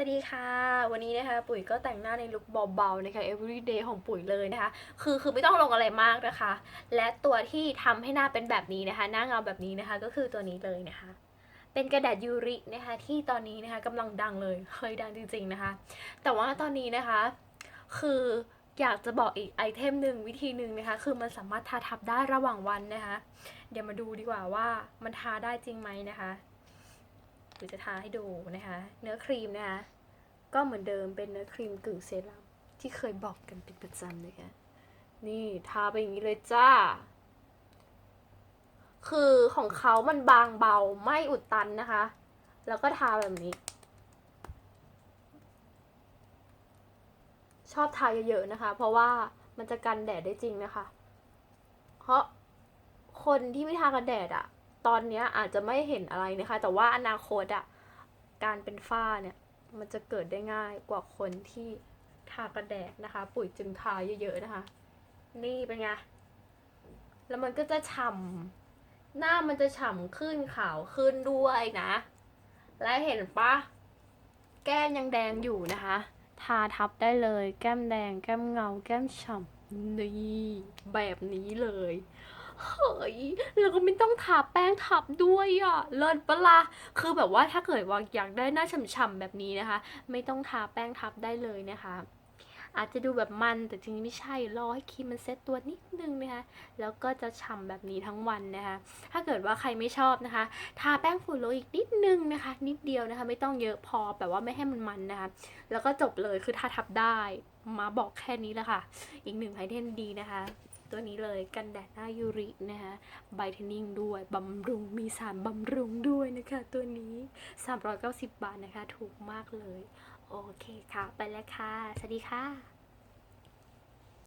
สวัสดีค่ะ วันนี้นะคะปุ๋ยก็แต่งหน้าในลุคเบาๆนะคะ everyday ของปุ๋ยเลยนะคะ คือคือไม่ต้องลงอะไรมากนะคะ และตัวที่ทำให้หน้าเป็นแบบนี้นะคะ หน้าเงาแบบนี้นะคะ ก็คือตัวนี้เลยนะคะ เป็นกระดาษยูรินะคะที่ตอนนี้นะคะกำลังดังเลยเคยดังจริงๆนะคะ แต่ว่าตอนนี้นะคะ คืออยากจะบอกอีกไอเทมหนึ่งวิธีหนึ่งนะคะ คือมันสามารถทาทับได้ระหว่างวันนะคะ เดี๋ยวมาดูดีกว่าว่ามันทาได้จริงไหมนะคะ หรือจะทาให้ดูนะคะ เนื้อครีมนะคะ ก็เหมือนเดิมเป็นเนื้อครีมกึ่งเซรั่มที่เคยบอกกันเป็นประจำเลยค่ะนี่ทาไปอย่างนี้เลยจ้า คือของเขามันบางเบาไม่อุดตันนะคะ แล้วก็ทาแบบนี้ ชอบทาเยอะๆนะคะ เพราะว่ามันจะกันแดดได้จริงนะคะ เพราะคนที่ไม่ทากันแดดอะ ตอนเนี้ยอาจจะไม่เห็นอะไรนะคะ แต่ว่าอนาคตอะการเป็นฝ้าเนี่ย มันจะเกิดได้ง่ายกว่าคนที่ทากันแดดนะคะ ปุ๋ยจึงทาเยอะๆนะคะ นี่เป็นไง แล้วมันก็จะฉ่ำหน้ามันจะฉ่ำขึ้นขาวขึ้นด้วยนะ และเห็นปะแก้มยังแดงอยู่นะคะ ทาทับได้เลย แก้มแดง แก้มเงา แก้มฉ่ำนี่แบบนี้เลย เฮ้ยแล้วก็ไม่ต้องทาแป้งทับด้วยอะ เลิศปะละ่ะคือแบบว่าถ้าเกิดว่าอยากได้หน้าฉ่ำๆแบบนี้นะคะ ไม่ต้องทาแป้งทับได้เลยนะคะ อาจจะดูแบบมันแต่จริงๆไม่ใช่รอให้ครีมมันเซ็ตตัวนิดนึงนะคะ แล้วก็จะฉ่ำแบบนี้ทั้งวันนะคะ ถ้าเกิดว่าใครไม่ชอบนะคะ ทาแป้งฝุ่นโรยอีกนิดนึงนะคะ นิดเดียวนะคะ ไม่ต้องเยอะพอแบบว่าไม่ให้มันมันนะคะ แล้วก็จบเลยคือทาทับได้ มาบอกแค่นี้แหละค่ะ อีกหนึ่งไอเทมดีนะคะ ตัวนี้เลยกันแดดหน้ายูรินะคะไบเทนนิ่งด้วยบำรุงมีสารบำรุงด้วยนะคะ ตัวนี้ 390 บาทนะคะ ถูกมากเลย โอเคค่ะ ไปแล้วค่ะ สวัสดีค่ะ